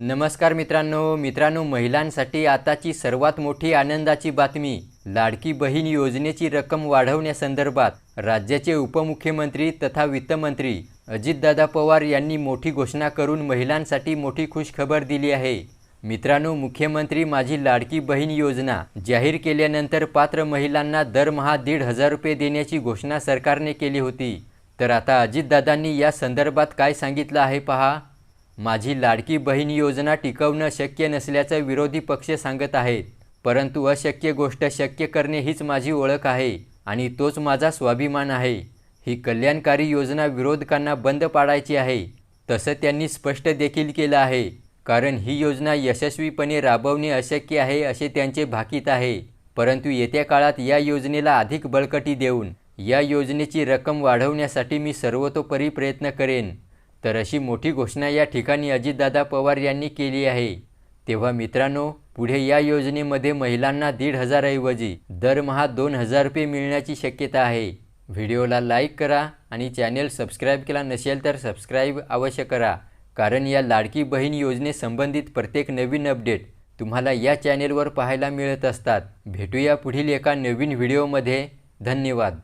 नमस्कार मित्रांनो मित्रांनो महिलांसाठी आताची सर्वात मोठी आनंदाची बातमी लाडकी बहीण योजनेची रक्कम वाढवण्यासंदर्भात राज्याचे उपमुख्यमंत्री तथा वित्तमंत्री अजितदादा पवार यांनी मोठी घोषणा करून महिलांसाठी मोठी खुशखबर दिली आहे. मित्रांनो मुख्यमंत्री माझी लाडकी बहीण योजना जाहीर केल्यानंतर पात्र महिलांना दरमहा दीड हजार रुपये देण्याची घोषणा सरकारने केली होती. तर आता अजितदादांनी या संदर्भात काय सांगितलं आहे पहा. माझी लाडकी बहीण योजना टिकवणं शक्य नसल्याचं विरोधी पक्ष सांगत आहेत. परंतु अशक्य गोष्ट शक्य करणे हीच माझी ओळख आहे आणि तोच माझा स्वाभिमान आहे. ही कल्याणकारी योजना विरोधकांना बंद पाडायची आहे. तसं त्यांनी स्पष्ट देखील केलं आहे. कारण ही योजना यशस्वीपणे राबवणे अशक्य आहे असे त्यांचे भाकीत आहे. परंतु येत्या काळात या योजनेला अधिक बळकटी देऊन या योजनेची रक्कम वाढवण्यासाठी मी सर्वतोपरी प्रयत्न करेन. तर अशी मोठी घोषणा या ठिकाणी अजितदादा पवार यांनी केली आहे. तेव्हा मित्रांनो पुढे या योजनेमध्ये महिलांना दीड हजारऐवजी दरमहा दोन हजार रुपये मिळण्याची शक्यता आहे. व्हिडिओला लाईक करा आणि चॅनेल सबस्क्राईब केला नसेल तर सबस्क्राईब अवश्य करा. कारण या लाडकी बहीण योजनेसंबंधित प्रत्येक नवीन अपडेट तुम्हाला या चॅनेलवर पाहायला मिळत असतात. भेटूया पुढील एका नवीन व्हिडिओमध्ये. धन्यवाद.